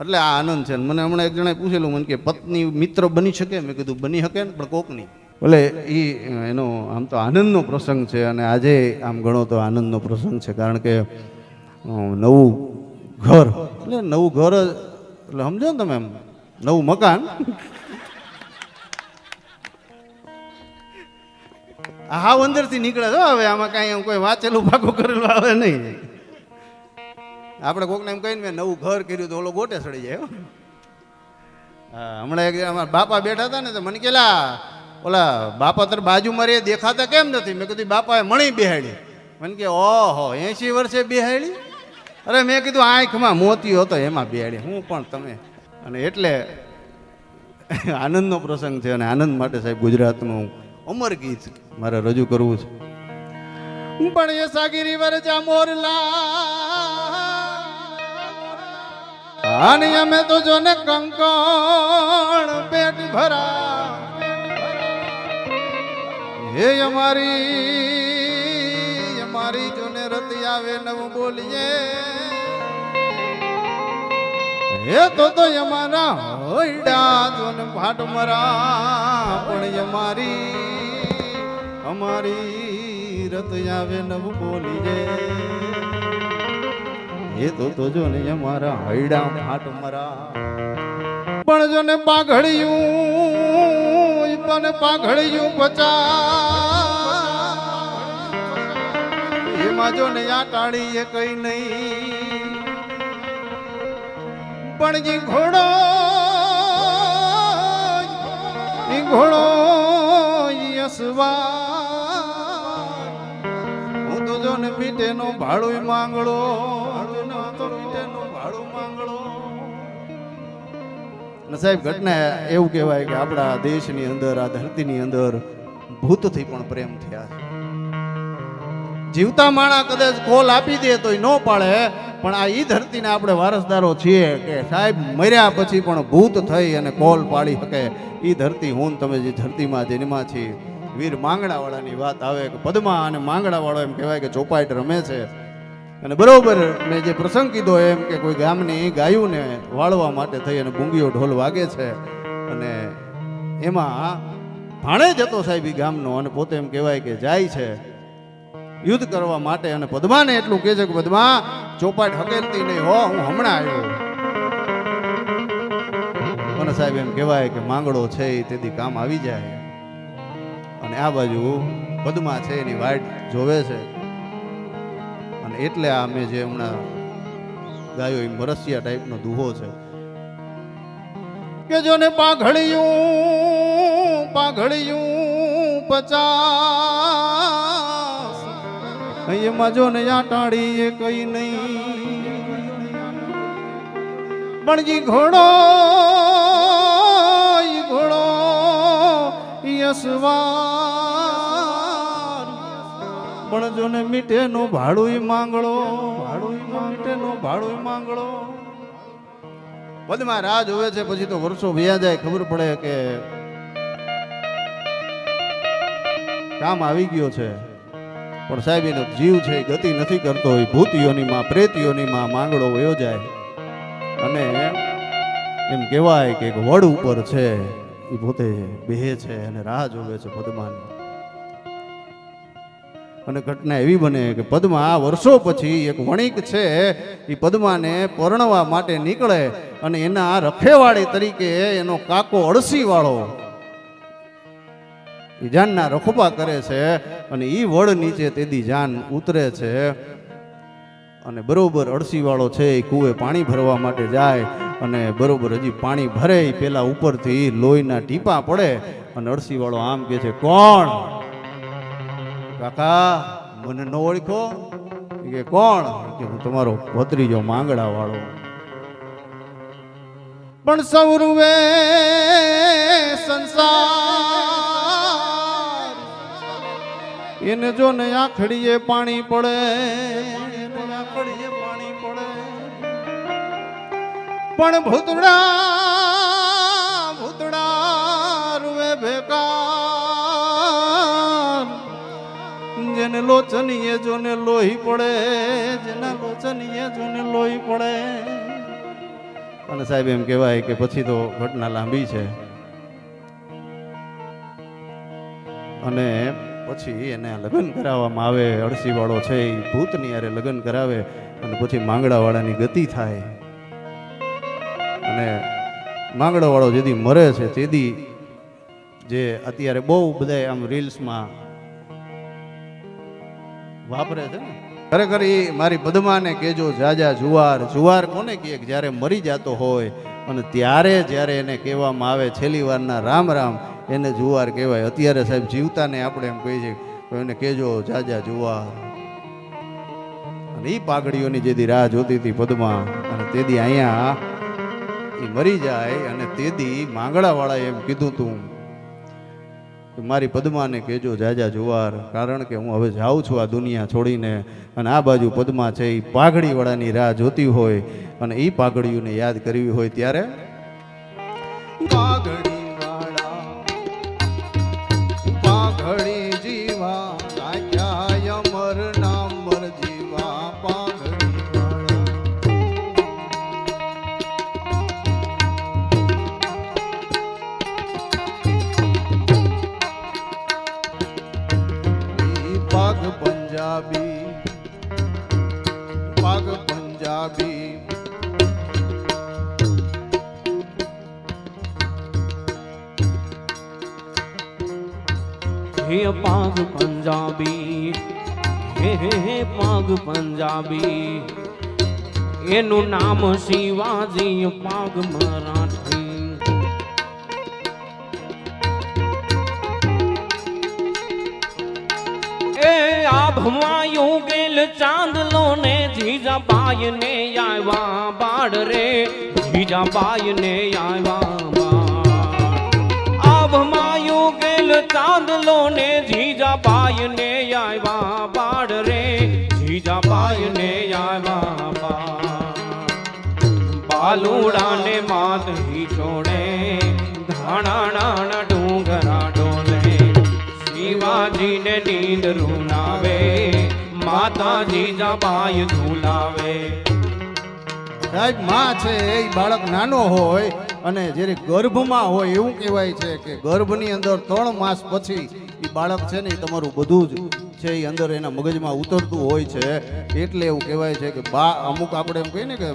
એટલે આ આનંદ છે. મને હમણાં એક જણાએ પૂછેલું, મને કે પત્ની મિત્ર બની શકે? મેં કીધું, બની શકે ને, પણ કોક નહીં. ભલે એ એનો આમ તો આનંદનો પ્રસંગ છે અને આજે આમ ગણો તો આનંદનો પ્રસંગ છે, કારણ કે નવું ઘર. એટલે નવું ઘર એટલે સમજો ને તમે એમ, નવું મકાન. હા અંદરથી નીકળે હવે આમાં કાંઈ એમ કોઈ વાંચેલું પાકું કરેલું આવે નહીં. આપણે કોકને એમ કહીને મેં નવું ઘર કર્યું તો ઓલો ગોટે સડી જાય હમણાં એક અમારા બાપા બેઠા હતા ને તો મને કેલા ઓલા બાપા તર બાજુમાં રે દેખાતા કેમ નથી? મેં કીધું, બાપાએ મણી બેહાડી. મને કે, ઓહો એસી વર્ષે બેહાડી? અરે મેં કીધું, આંખમાં મોતી હતો, એમાં બેહાડી. હું પણ તમે. અને એટલે આનંદનો પ્રસંગ છે અને આનંદ માટે સાહેબ ગુજરાતનું અમર ગીત મારે રજૂ કરવું છે. પણ એ સાગીરી વરજા મોરલા અને અમે તો જો ને કંકણ પેટ ભરા. હે અમારી અમારી જો ને રતી આવે નવું બોલીએ. હે તો તો અમારા હોયડા જો ને ભાટ મરા, પણ અમારી અમારી રત આવે નવું બોલીએ. એ તો તો જો ને અમારા હૈડા ફાટ મરા. પણ જો ને પાઘડિયું પણ પાઘડિયું પચા એમાં જો ને આ ટાળી એ કઈ નહીં. પણ જે ઘોડો એ ઘોડો યસવા હું તો જો ને મીઠેનો ભાડું માંગડો અને સાહેબ, ઘટના એવું કહેવાય કે આપણા દેશની અંદર, આ ધરતીની અંદર ભૂતથી પણ પ્રેમ થયા છે. જીવતા માણા કદાચ કોલ આપી દે તો ન પાડે, પણ આ ઈ ધરતીના આપણે વારસદારો છીએ કે સાહેબ, મર્યા પછી પણ ભૂત થઈ અને કોલ પાડી શકે. ઈ ધરતી હું તમે જે ધરતીમાં જન્મા છીએ. વીર માંગડાવાળાની વાત આવે કે પદમા અને માંગડાવાળો એમ કહેવાય કે ચોપાઈટ રમે છે. અને બરોબર મેં જે પ્રસંગ કીધો એમ કે કોઈ ગામની ગાયુંને વાળવા માટે થઈ અને ભૂંગીઓ ઢોલ વાગે છે અને એમાં ભાણે જતો સાહેબ ગામનો અને પોતે એમ કહેવાય કે જાય છે યુદ્ધ કરવા માટે અને પદ્માને એટલું કહે છે કે પદ્મા, ચોપાટ હકેલતી નહીં હો, હું હમણાં આવ્યો અને સાહેબ એમ કહેવાય કે માંગડો છે તેથી કામ આવી જાય. અને આ બાજુ પદ્મા છે એની વાઈટ જોવે છે. અને એટલે આ મેં જે હમણાં ગાયો એ મરસિયા ટાઈપનો દુહો છે. કે જો ને પાઘડિયું પાઘડિયું પચાસ એમાં જો ને આ ટાળી એ કઈ નહીં. પણ જી ઘોડો ઘોડો યસવા પણ જો ને મીઠે નું ભાડું માંગળો. પદમાં રાહ જોવે છે, પછી તો વર્ષો વ્યા જાય, ખબર પડે કે કામ આવી ગયો છે. પણ સાહેબ, એનો જીવ છે ગતિ નથી કરતો, એ ભૂતિયોનીમાં પ્રેતિયોનીમાં માંગડો વયો જાય. અને એમ કહેવાય કે વડ ઉપર છે, એ પોતે બેહે છે અને રાહ જોવે છે પદ્માની. અને ઘટના એવી બને કે પદ્મા વર્ષો પછી એક વણિક છે, એ પદ્માને પરણવા માટે નીકળે અને એના રખેવાળી તરીકે એનો કાકો અળસી વાળો એ જાનના રખોપા કરે છે અને એ વડ નીચે તેદી જાન ઉતરે છે અને બરોબર અળસી વાળો છે, એ કૂવે પાણી ભરવા માટે જાય અને બરોબર હજી પાણી ભરે એ પેલા ઉપરથી લોહીના ટીપા પડે અને અળસી વાળો આમ કે છે, કોણ? કાકા, મને ન ઓળખો? કે કોણ? કે હું તમારો ભત્રીજો માંગડા વાળો પણ સૌરવે સંસાર. એને જો ને આખડીએ પાણી પડે. પાણી પડે. પણ ભૂતડા જેને લોચનીએ જોને લોહી પડે. જેના લોચનીએ જોને લોહી પડે. અને સાહેબ એમ કહેવાય કે પછી તો ઘટના લાંબી છે. અને પછી એને લગ્ન કરાવવામાં આવે, અળસીવાળો છે એ ભૂતની યારે લગ્ન કરાવે અને પછી માંગડાવાળાની ગતિ થાય. અને માંગડાવાળો જેદી મરે છે તેદી જે અત્યારે બહુ બધા આમ રીલ્સમાં વાપરે છે ને? ખરેખર એ મારી પદ્માને કહેજો, જાજા જુવાર. જુવાર કોને કહે? જ્યારે મરી જતો હોય, અને ત્યારે જ્યારે એને કહેવામાં આવે છેલ્લી વારના રામ રામ, એને જુવાર કહેવાય. અત્યારે સાહેબ જીવતાને આપણે એમ કહીએ છીએ, એને કેજો જાજા જુવાર. અને એ પાઘડીઓની જેથી રાહ જોતી હતી પદ્મા, અને તેદી અહીંયા એ મરી જાય, અને તેદી માંગડાવાળાએ એમ કીધું તું કે મારી પદ્માને કહેજો જાજા જુવાર. કારણ કે હું હવે જાઉં છું આ દુનિયા છોડીને અને આ બાજુ પદ્મા છે એ પાઘડીવાળાની રાહ જોતી હોય અને એ પાઘડીઓને યાદ કરવી હોય ત્યારે પાઘડીવાળા પાગ પંજાબી હે હે પાગ પંજાબી એનું નામ શિવાજી પાગ મરાઠી આભમાં ગેલ ચાંદલો ને જીજા બાય ને આવ્યા બાળ રે જીજા બાય ને આવ્યા બાલુડા ને માત હી છોડે ધાણા ડુંગરા ડોલે શિવાજી ને નીંદ રૂનાવે માતાજી જબાય ઝુલાવે સાહેબમાં છે એ બાળક નાનો હોય અને જ્યારે ગર્ભમાં હોય, એવું કહેવાય છે કે ગર્ભની અંદર ત્રણ માસ પછી એ બાળક છે ને એ તમારું બધું જ છે એ અંદર એના મગજમાં ઉતરતું હોય છે. એટલે એવું કહેવાય છે કે બા, અમુક આપણે એમ કહીએ ને કે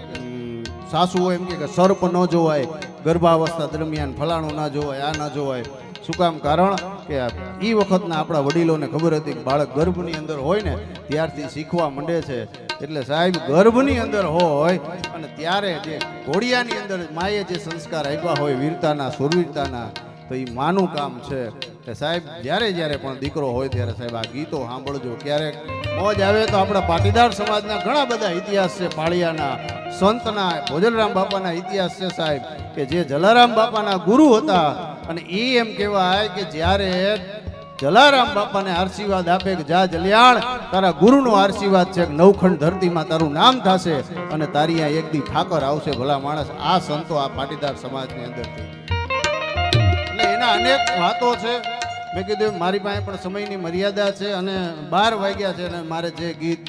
સાસુઓ એમ કે સર્પ ન જોવાય, ગર્ભાવસ્થા દરમિયાન ફલાણું ના જોવાય, આ ના જોવાય. શું કામ કારણ કે એ વખતના આપણા વડીલોને ખબર હતી બાળક ગર્ભની અંદર હોય ને, ત્યારથી શીખવા માંડે છે. એટલે સાહેબ, ગર્ભની અંદર હોય અને ત્યારે જે ઘોડિયાની અંદર માએ જે સંસ્કાર આપ્યા હોય, વીરતાના, સુરવીરતાના, તો એ માનું કામ છે. કે સાહેબ, જ્યારે જ્યારે પણ દીકરો હોય ત્યારે સાહેબ આ ગીતો સાંભળજો. ક્યારેક મોજ આવે તો આપણા પાટીદાર સમાજના ઘણા બધા ઇતિહાસ છે. પાળિયાના સંતના, ભોજનરામ બાપાના ઇતિહાસ છે સાહેબ, કે જે જલારામ બાપાના ગુરુ હતા. અને એ એમ કહેવાય કે જ્યારે જલારામ બાપાને આશીર્વાદ આપે કે જા જલિયાણ, તારા ગુરુનો આશીર્વાદ છે કે નવખંડ ધરતીમાં તારું નામ થશે અને તારી આ એક દી ઠાકર આવશે ભલા માણસ. આ સંતો આ પાટીદાર સમાજની અંદરથી. એના અનેક વાતો છે. મેં કીધું મારી પાસે પણ સમયની મર્યાદા છે અને બાર વાગ્યા છે અને મારે જે ગીત,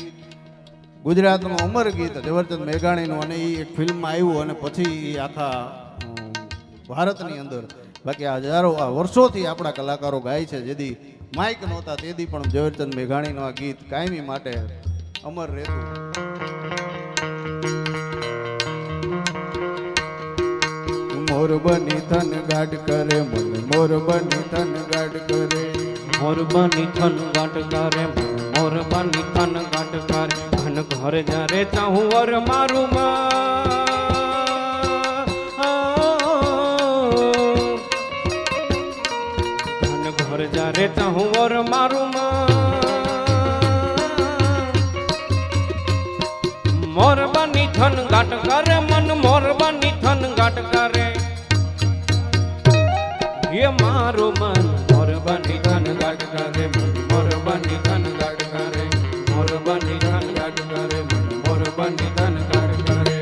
ગુજરાતનું અમર ગીત ઝવેરચંદ મેઘાણીનું અને એ એક ફિલ્મમાં આવ્યું અને પછી એ આખા ભારતની અંદર. બાકી આ હજારો, આ વર્ષોથી આપણા કલાકારો ગાય છે, જેથી માઇક નહોતા, તેથી પણ ઝવેરચંદ મેઘાણીનું આ ગીત કાયમી માટે અમર રહેતું. મોર બની થન ગાઢ કરે, મન મોર બની થન ગાઢ કરે. મોર બની થન ગાઢ કરે મોર બની થન ગાઢ કરે. ઘન ઘર જારે ચાહું વર મારું ઘન ઘર જરે ચાહું વર મારું મોર બની થન ગાટ કરે, મન મોર બની થન ગાટ કરે. રે મન મોર બની ધન ગાટ કરે મોર બની ધન ગાટ કરે, મોર બની ધન ગાટ કરે મોર બની ધન ગાટ કરે.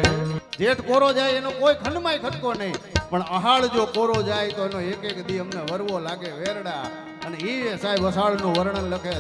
જેઠ કોરો જાય એનો કોઈ ખંડમાંય ખટકો નહીં, પણ અહાળ જો કોરો જાય તો એનો એક એક દી અમને વરવો લાગે વેરડા, અને એ સાહેબ અષાઢનું વર્ણન લખે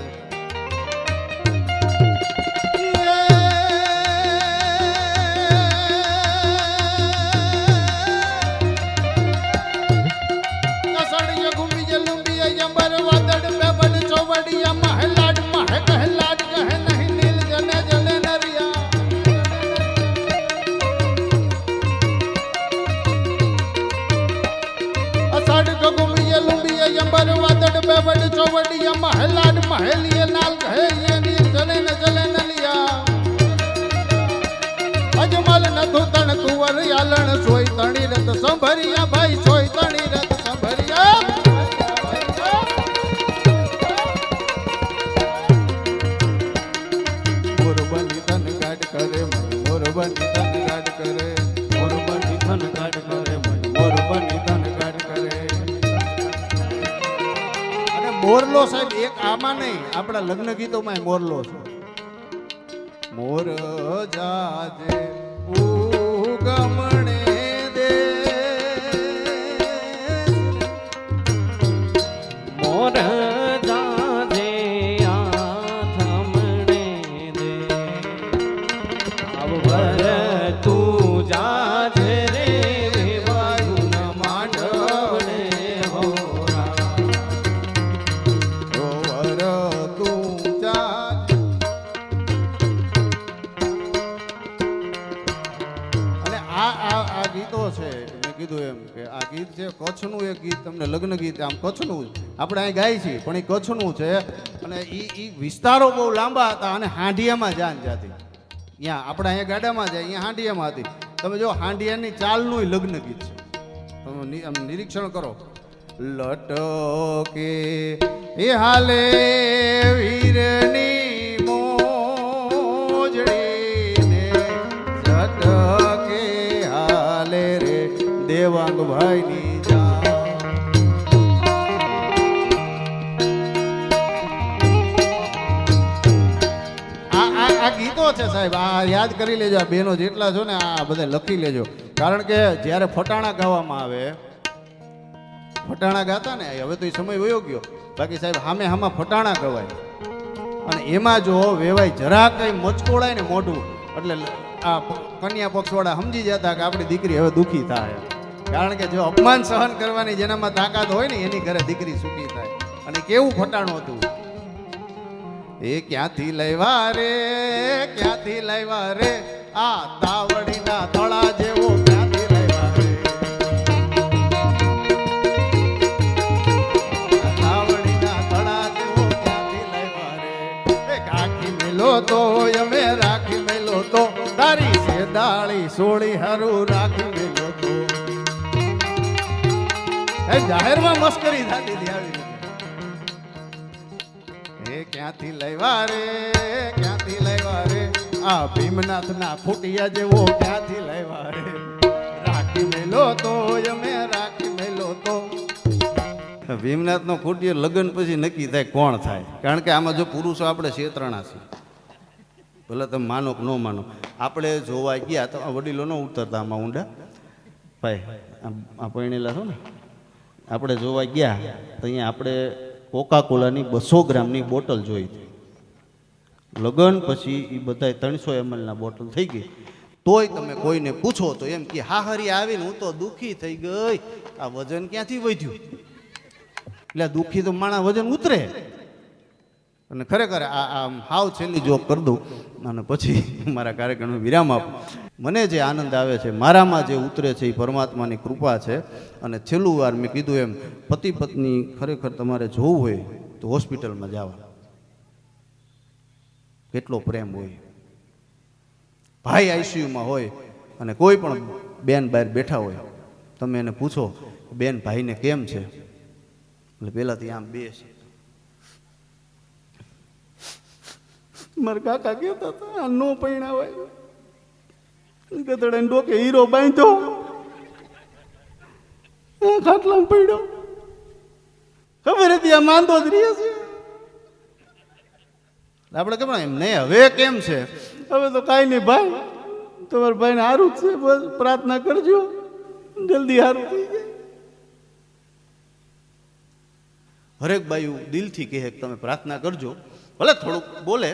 આલણ સોય તણી કરે મોર બની તન કરે મોર બની ધન ગાડ કરે મન મોર બની ધન ગાડ કરે અને મોરલો સાહેબ એક આમાં નહીં, આપણા લગ્ન ગીતોમાં મોરલો છે. કીધું એમ કે આ ગીત છે કચ્છનું એક ગીત, તમને લગ્ન ગીત, આમ કચ્છનું આપણે અહીં ગાય છીએ, પણ એ કચ્છનું છે અને એ એ વિસ્તારો બહુ લાંબા હતા અને હાંડિયામાં જાન જાતી. અહીંયા આપણે અહીંયા ગાડામાં જાય અહીંયા હાંડિયામાં હતી. તમે જો, હાંડિયાની ચાલનું લગ્ન ગીત છે. તમે નિરીક્ષણ કરો. લટકે એ હાલે વીરની હાલે રે દેવાંગ ભાઈની જા આ ગીતો છે સાહેબ, આ યાદ કરી લેજો, આ બેનો જેટલા છો ને, આ બધા લખી લેજો. કારણ કે જ્યારે ફટાણા ગાવામાં આવે, ફટાણા ગાતા ને, હવે તો એ સમય વયો ગયો. બાકી સાહેબ, હામે હામાં ફટાણા ગવાય. અને એમાં જો વેવાય જરા કંઈ મચકોડાય ને મોઢું, એટલે આ કન્યા પક્ષવાળા સમજી જતા કે આપણી દીકરી હવે દુઃખી થાય. કારણ કે જો અપમાન સહન કરવાની જેનામાં તાકાત હોય ને, એની ઘરે દીકરી સુખી થાય. અને કેવું ખોટાણું હતું? એ ક્યાંથી લેવા રે? ક્યાંથી લાવ્યા રે? આ તાવડીના તળા જેવો તો, અમે રાખી મેલો તો, તારી સેદાળી સોળી હરું રાખી મેલો એ જાહેરમાં મસ્કરી થતી હતી આવી એ ક્યાંથી લાવ્યા રે, ક્યાંથી લાવ્યા રે? આ ભીમનાથના ફૂટિયા જેવો ક્યાંથી લાવ્યા રે? રાખી મેલો તો, અમે રાખી મેલો તો. ભીમનાથનો ફૂટિયો લગ્ન પછી નક્કી થાય કોણ થાય? કારણ કે આમાં જો પુરુષો આપણે શેત્રણા છીએ. ભલે તમે માનો કે ન માનો. આપણે જોવા ગયા તો વડીલો ન ઉતરતા આમાં ઊંડા. ભાઈ આ પરણેલા છો ને? આપણે જોવા ગયા તો અહીંયા આપણે કોકા કોલાની બસો ગ્રામની બોટલ જોઈ હતી. લગ્ન પછી એ બધાય ત્રણસો એમએલના બોટલ થઈ ગઈ. તોય તમે કોઈને પૂછો તો એમ કે, હા, હરી, આવીને હું તો દુઃખી થઈ ગઈ. આ વજન ક્યાંથી વધ્યું? એટલે દુઃખી તો માણા વજન ઉતરે. અને ખરેખર આ આમ હાવ છેલ્લી જોક કરી દઉં અને પછી મારા કાર્યક્રમનો વિરામ આપું. મને જે આનંદ આવે છે, મારામાં જે ઉતરે છે એ પરમાત્માની કૃપા છે. અને છેલ્લું વાર મેં કીધું એમ, પતિ પત્ની ખરેખર તમારે જોવું હોય તો હોસ્પિટલમાં જવા. કેટલો પ્રેમ હોય. ભાઈ આઈસીયુમાં હોય અને કોઈ પણ બેન બહાર બેઠા હોય, તમે એને પૂછો, બેન, ભાઈને કેમ છે? એટલે પહેલાંથી આમ બે છે. મારા કાકા કહેતા હતા, આ નો પૈણા હોય. ગધડાને ડોકે હીરો બાંધ્યો. ખાટલા ખાટલામાં પડ્યો. ખબર હતી આ માંદો જ રહીએ છે. આપણે કેમ એમ નહીં, હવે કેમ છે? હવે તો કાંઈ નહીં ભાઈ, તમારા ભાઈને સારું જ છે, બસ પ્રાર્થના કરજો, જલ્દી સારું થઈ જાય. હરેક ભાઈ દિલથી કહે કે તમે પ્રાર્થના કરજો, ભલે થોડુંક બોલે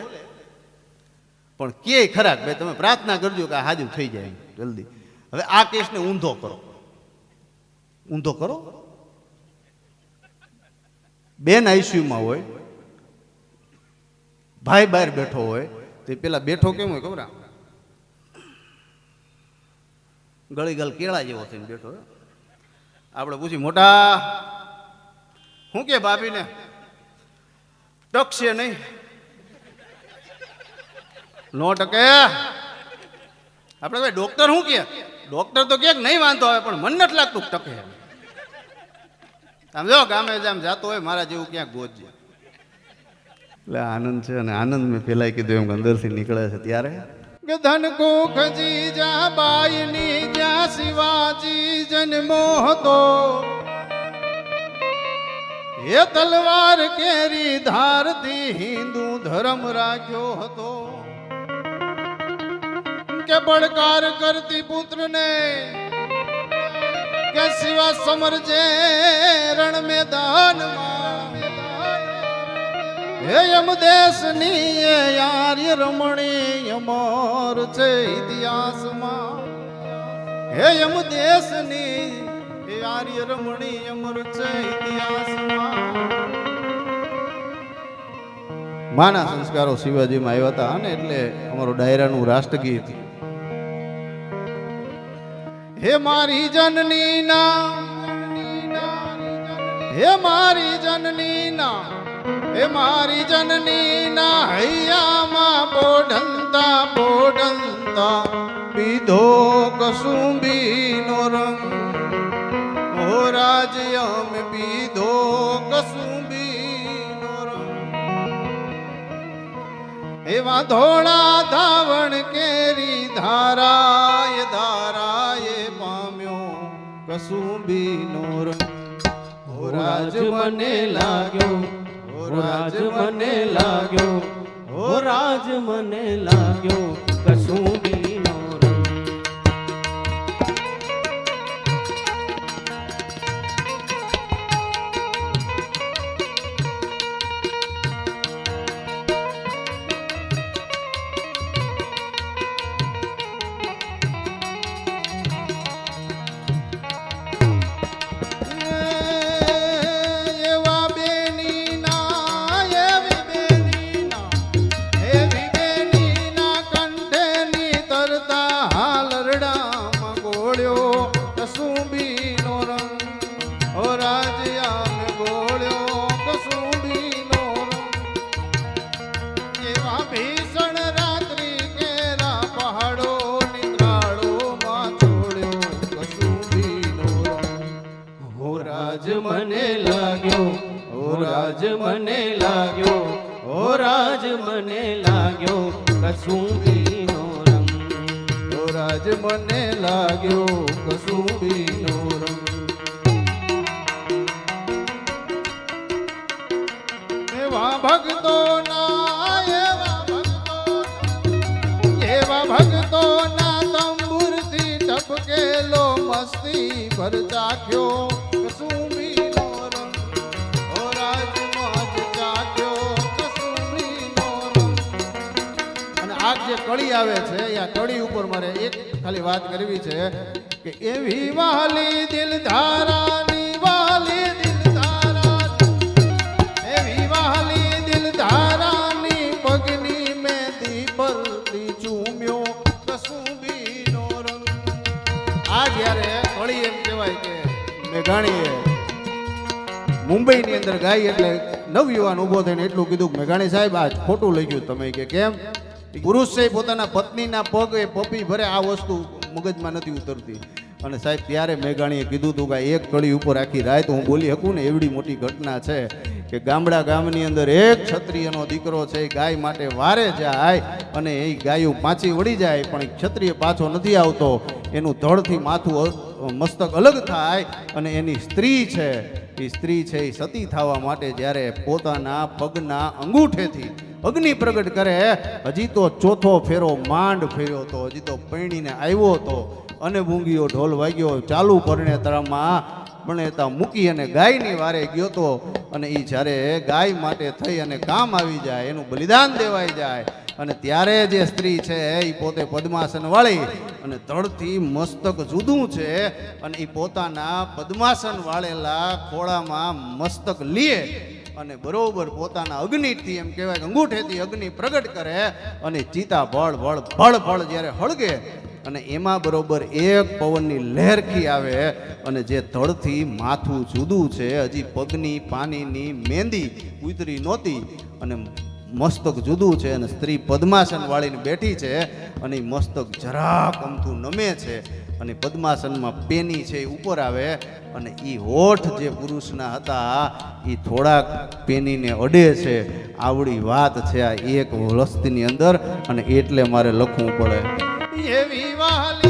પણ કે ખરા કે ભાઈ, તમે પ્રાર્થના કરજો કે આ હાજુ થઈ જાય જલ્દી. હવે આ કેસને ઊંધો કરો. ઊંધો કરો? બેન આઈસીયુમાં હોય, ભાઈ બહાર બેઠો હોય, તો પેલા બેઠો કેમ હોય ખબર? ગળી ગળ કેળા જેવો થઈને બેઠો આપણે પૂછી મોટા, શું કે ભાભીને? ટકશે નહીં. નો ટકે આપણે ભાઈ ડોક્ટર શું કે ડોક્ટર તો કે નહીં વાંધો આવે પણ મન નથી લાગતું ટકે. આમ જો ગામે જેમ જાતો હોય મારા જેવું ક્યાંક ગોજે એટલે આનંદ છે અને આનંદ મેં પેલા કીધું એમ અંદરથી નીકળે છે ત્યારે. ધન કોખજી જા બાઈની જ્યાં શિવાજી જન્મો હતો. એ તલવાર કેરી ધારથી હિન્દુ ધર્મ રાખ્યો હતો. કે બળકાર કરતી પુત્રને કે શિવા સમરજે રણ મેદાનમાં હે યમ દેશની એ આર્ય રમણી અમર છે ઇતિહાસમાં. હે યમ દેશની એ આર્ય રમણી અમર છે ઇતિહાસમાં. માના સંસ્કારો શિવાજીમાં આવ્યા હતા અને એટલે અમારું ડાયરાનું રાષ્ટ્રગીત હે મારી જનની ના. હે મારી જનની ના. હે મારી જનની ના. હૈયામાં બોઢંતા બોઢંતા. પીધો કસુંબીનો રંગ. હો રાજ્ય મેં પીધો કસુંબીનો રંગ. એવા ધોળા ધાવણ કેરી પામ્યો કસુંબીનો રંગ. હો રાજ મને લાગ્યો. હો રાજ મને લાગ્યો. હો રાજ મને લાગ્યો. કસુંબીનો મસ્તી ભર ચાખ્યો કસુંબીનો રંગ. ઓ રાજ મોજ ચાખ્યો, કસુંબીનો રંગ. અને આ જે કળી આવે છે આ કળી ઉપર મારે એક ખાલી વાત કરવી છે કે એવી વાલી દિલ ધારાની મેઘાણીએ મુંબઈની અંદર ગાય એટલે નવયુવાન ઊભો થઈને એટલું કીધું મેઘાણી સાહેબ, આ ખોટું લઈ તમે કે કેમ? પુરુષ છે પોતાના પત્નીના પગ એ પપી ભરે આ વસ્તુ મગજમાં નથી ઉતરતી. અને સાહેબ, ત્યારે મેઘાણીએ કીધું હતું કે એક કળી ઉપર આખી રાત હું બોલી શકું ને એવડી મોટી ઘટના છે કે ગામડા ગામની અંદર એક ક્ષત્રિયનો દીકરો છે, એ ગાય માટે વારે જાય અને એ ગાયું પાછી વળી જાય, પણ ક્ષત્રિય પાછો નથી આવતો. એનું ધડથી માથું મસ્તક અલગ થાય અને એની સ્ત્રી છે, એ સ્ત્રી છે એ સતી થવા માટે જ્યારે પોતાના પગના અંગૂઠેથી અગ્નિ પ્રગટ કરે, હજી તો ચોથો ફેરો માંડ ફેર્યો હતો, હજી તો પૈણીને આવ્યો હતો અને બૂંગીઓ ઢોલ વાગ્યો, ચાલુ પરણેતરામાં પરણેતા મૂકી અને ગાયની વારે ગયો તો અને એ જ્યારે ગાય માટે થઈ અને કામ આવી જાય, એનું બલિદાન દેવાઈ જાય અને ત્યારે જે સ્ત્રી છે એ પોતે પદ્માસન વાળી અને ધડથી મસ્તક જુદું છે અને એ પોતાના પદ્માસન વાળેલા ખોળામાં મસ્તક લીએ અને બરોબર પોતાના અગ્નિથી, એમ કહેવાય કે અંગૂઠેથી અગ્નિ પ્રગટ કરે અને ચિતા ભળ ભળ ભળ ભળ જ્યારે હળગે અને એમાં બરોબર એક પવનની લહેરખી આવે અને જે તળથી માથું જુદું છે, હજી પગની પાણીની મહેંદી ઉતરી નહોતી અને મસ્તક જુદું છે અને સ્ત્રી પદ્માસન વાળીને બેઠી છે અને એ મસ્તક જરાક અમથું નમે છે અને પદ્માસનમાં પેની છે એ ઉપર આવે અને એ હોઠ જે પુરુષના હતા એ થોડાક પેનીને અડે છે. આવડી વાત છે આ એક વસ્તીની અંદર અને એટલે મારે લખવું પડે. એવી વાલી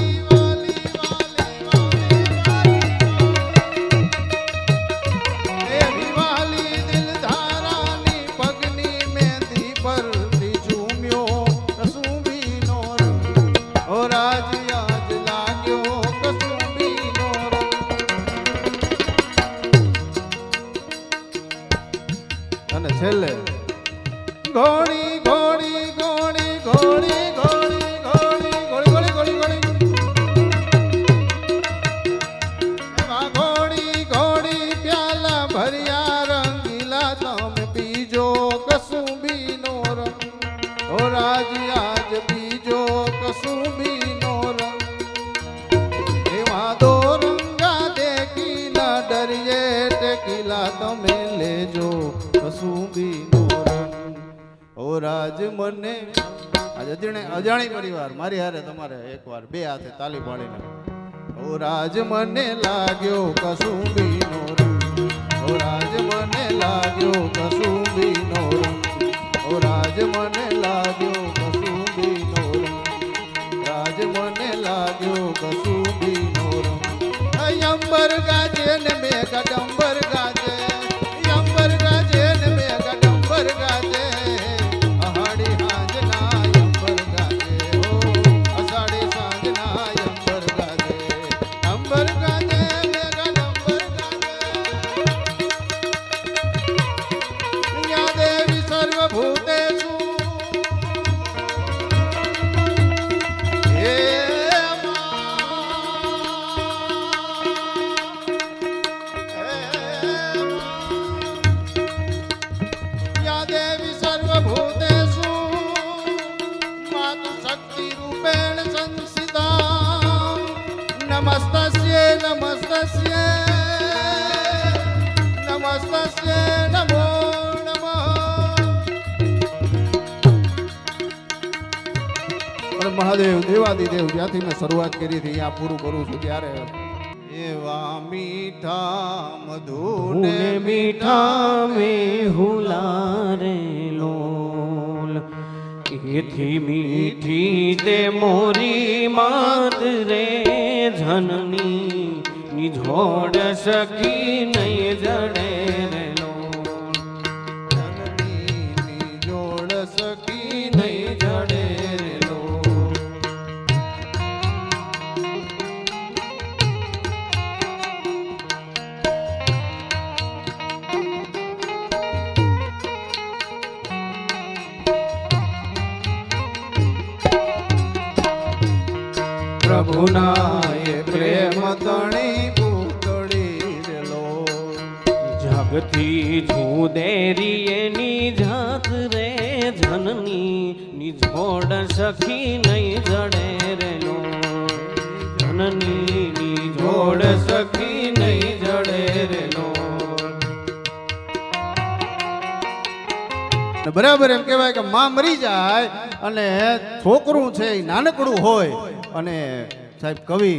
છેલ્લે ઘોડી ઘોડી અજાણે પરિવાર, મારી હારે તમારે એકવાર બે હાથે તાલી પાડીને. ઓ રાજ, મને લાગ્યો કસુંબીનો ઓ રાજ, મને લાગ્યો કસુંબીનો ઓ રાજ, મને લાગ્યો મહાદેવ દેવાદિદેવ જ્યાંથી મેં શરૂઆત કરી હતી અહીંયા પૂરું કરું છું ત્યારે. એવા મીઠા મધુને ને મીઠા में હુલારે લોલ. એથી મીઠી તે મોરી માત રે જનની નિધોડ સખી નહીં જણે ને નિધોડ સખી નહીં જણે પ્રભુના પ્રેમ તણ જગથી દેરી એની જાત રે જનની નિઝોડ સખી નહીં જડે રે લો. જનની નિઝોડ સખી નહીં જડે રે લો. બરાબર એમ કહેવાય કે માં મરી જાય અને છોકરું છે એ નાનકડું હોય અને સાહેબ કવિ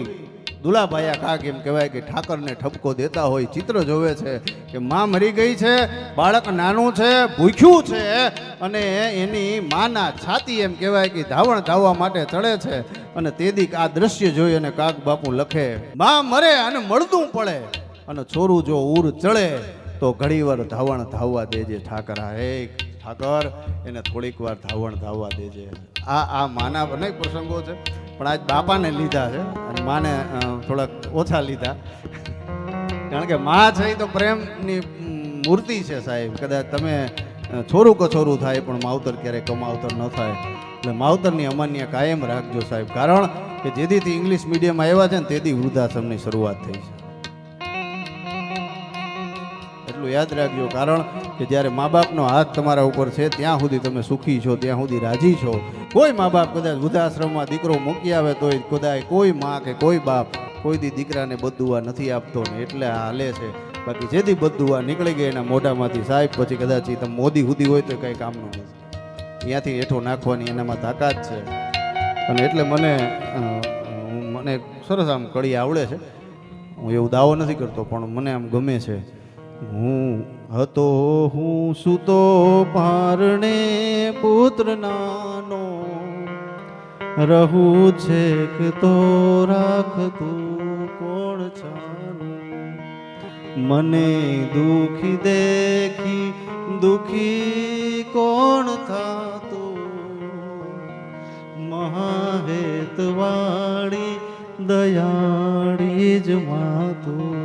દુલાભાયા કાક એમ કહેવાય કે ઠાકરને ઠપકો દેતા હોય, ચિત્ર જોવે છે કે માં મરી ગઈ છે, બાળક નાનું છે, ભૂખ્યું છે અને એની માના છાતી એમ કહેવાય કે ધાવણ ધાવવા માટે ચડે છે અને તેદીક આ દ્રશ્ય જોઈ અને કાક બાપુ લખે, માં મરે અને મળતું પડે અને છોરું જો ઉર ચડે તો ઘણીવાર ધાવણ ધાવવા દેજે ઠાકરા. હે ઠાકર, એને થોડીક વાર ધાવણ ધાવવા દેજે. આ આ માના અનેક પ્રસંગો છે. પણ આજ બાપાને લીધા છે અને માને થોડાક ઓછા લીધા. કારણ કે મા છે તો પ્રેમની મૂર્તિ છે સાહેબ. કદાચ તમે છોરું કછોરું થાય, પણ માવતર ક્યારેય કમાવતર ન થાય. એટલે માવતરની અમાન્ય કાયમ રાખજો સાહેબ. કારણ કે જેથી ઇંગ્લિશ મીડિયમ આવ્યા છે ને તેથી વૃદ્ધાશ્રમની શરૂઆત થઈ છે. એટલું યાદ રાખજો, કારણ કે જ્યારે મા બાપનો હાથ તમારા ઉપર છે, ત્યાં સુધી તમે સુખી છો, ત્યાં સુધી રાજી છો. કોઈ મા બાપ કદાચ વૃદ્ધાશ્રમમાં દીકરો મૂકી આવે તોય કદાચ કોઈ મા કે કોઈ બાપ કોઈ દી દીકરાને બદુવા નથી આપતો ને એટલે આ હાલે છે. બાકી જેથી બદુવા નીકળી ગઈ એના મોઢામાંથી સાહેબ, પછી કદાચ એ તમે મોદી સુધી હોય તો કંઈ કામનું નથી ત્યાંથી હેઠો નાખવાની એનામાં તાકાત છે. અને એટલે મને મને સરસ આમ કડી આવડે છે. હું એવું દાવો નથી કરતો, પણ મને આમ ગમે છે. હું હતો, હું સુતો પારણે પુત્ર નાનો રહું છે તો રાખતું કોણ છાનું મને દુખી દેખી, દુખી કોણ થાતું? મહાહેતવાળી, દયાળી જ માતું.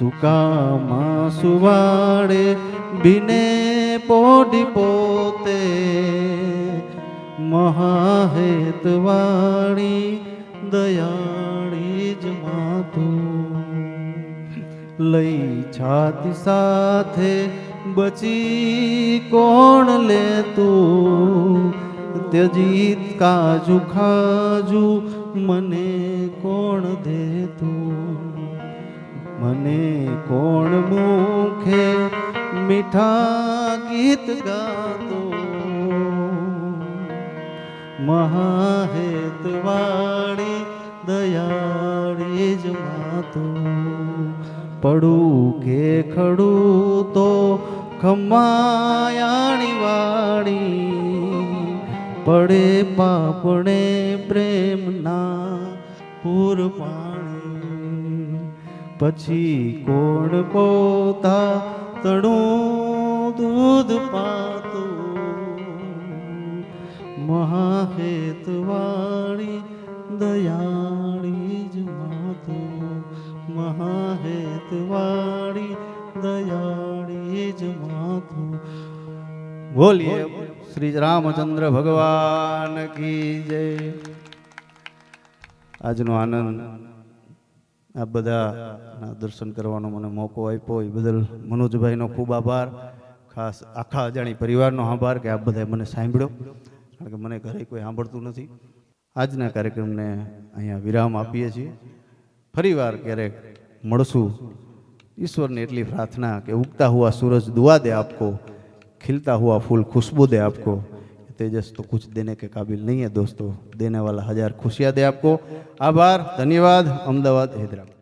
સુકામાં સુવાડે બિને પોડી પોતે મહાહેતવાણી દયાળી જ માતું લઈ છાતી સાથે બચી કોણ લેતું? ત્યજીત કાજુ ખાજુ મને કોણ દેતું? મને કોણ મુખે મીઠા ગીત ગાતો? મહાહેતવાળી દયાળી જ માતો પડું કે ખડું તો ખમાયાણી વાળી. પડે પાપણે પ્રેમના પૂર પાણી પછી કોણ પોતા તણું દૂધ પાતું? મહાહેતવાળી દયાળી જ માતો. મહાહેતવાળી દયાળી જ માતું. બોલીએ શ્રી રામચંદ્ર ભગવાન કી જય. આજનો આનંદ આ બધાના દર્શન કરવાનો મને મોકો આપ્યો. એ બદલ મનોજભાઈનો ખૂબ આભાર. ખાસ આખા અજાણી પરિવારનો આભાર કે આ બધાએ મને સાંભળ્યો. કારણ કે મને ઘરે કોઈ સાંભળતું નથી. આજના કાર્યક્રમને અહીંયા વિરામ આપીએ છીએ. ફરીવાર ક્યારેક મળશું. ઈશ્વરને એટલી પ્રાર્થના કે ઉગતા હુઆ સૂરજ દુઆ દે આપકો, ખીલતા હુઆ ફૂલ ખુશ્બુ દે આપકો. तेजस तो कुछ देने के काबिल नहीं है दोस्तों देने वाला हजार खुशियां दे आपको आभार धन्यवाद अहमदाबाद हैदराबाद